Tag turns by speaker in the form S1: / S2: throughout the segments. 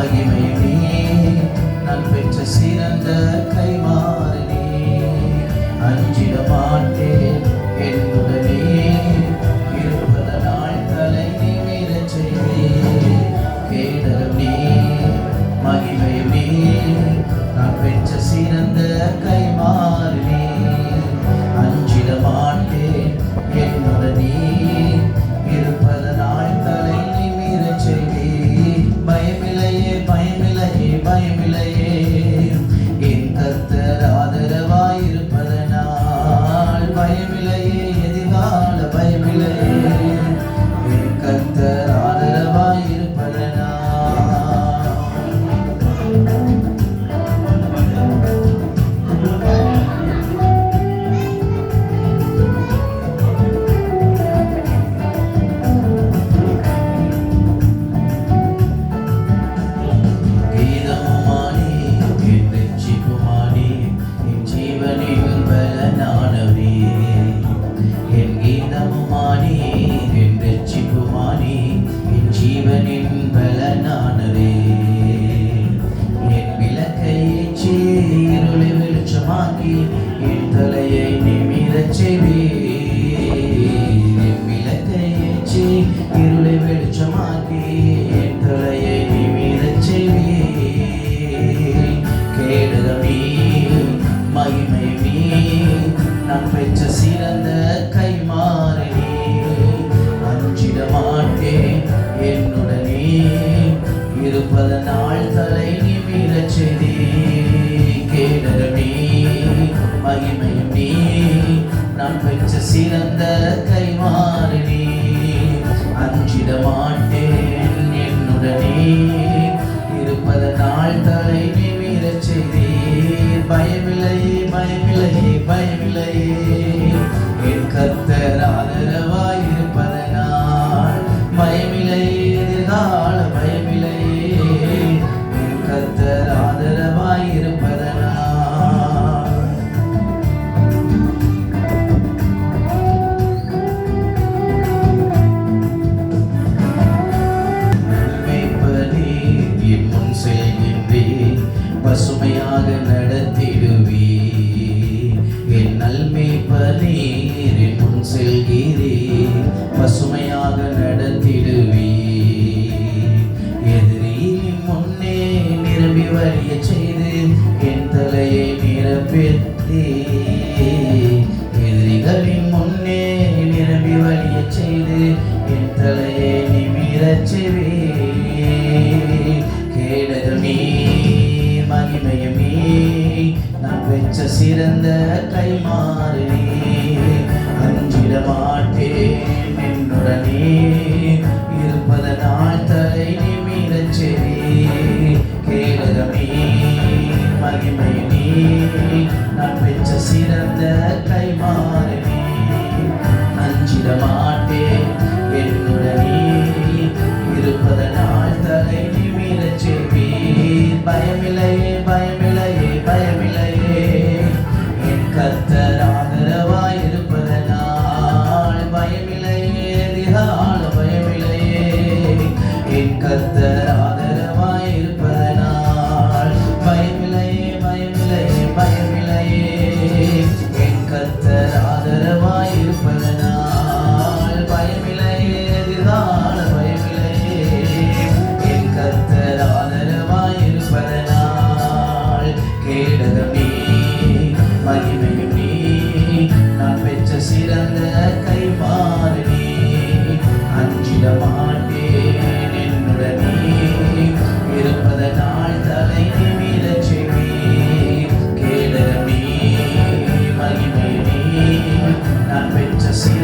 S1: மகிமை நீ நான் பெற்ற சிறந்த கைமாறு நீ அஞ்சிட மாட்டேன் என்னுடனே ஜெபி. விளக்கை ஏற்றி இருளை வெளிச்சமாக்கி தலையை நிமிரச் செவி கேடுகமீ மகிமை மீ நான் பெற்ற சிறந்த கைமாறி அஞ்சிட இருப்பதனால் நான் பெற்ற சிறந்த கைமாறினி அஞ்சிட மாட்டேன் என்னுடனே. இருப்பத நாள் தலை நிமிரச் செய்தீர். பயமில்லை பயமில்லை பயமில்லை பசுமையாக நடத்திடுவி என் நல்மை பரீரின் முன் செல்கிறே பசுமையாக நடத்தி நான் பெற்ற சிறந்த கைமாறனே அஞ்சிட மாட்டேன் என்னுடனே. kattara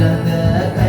S1: da da da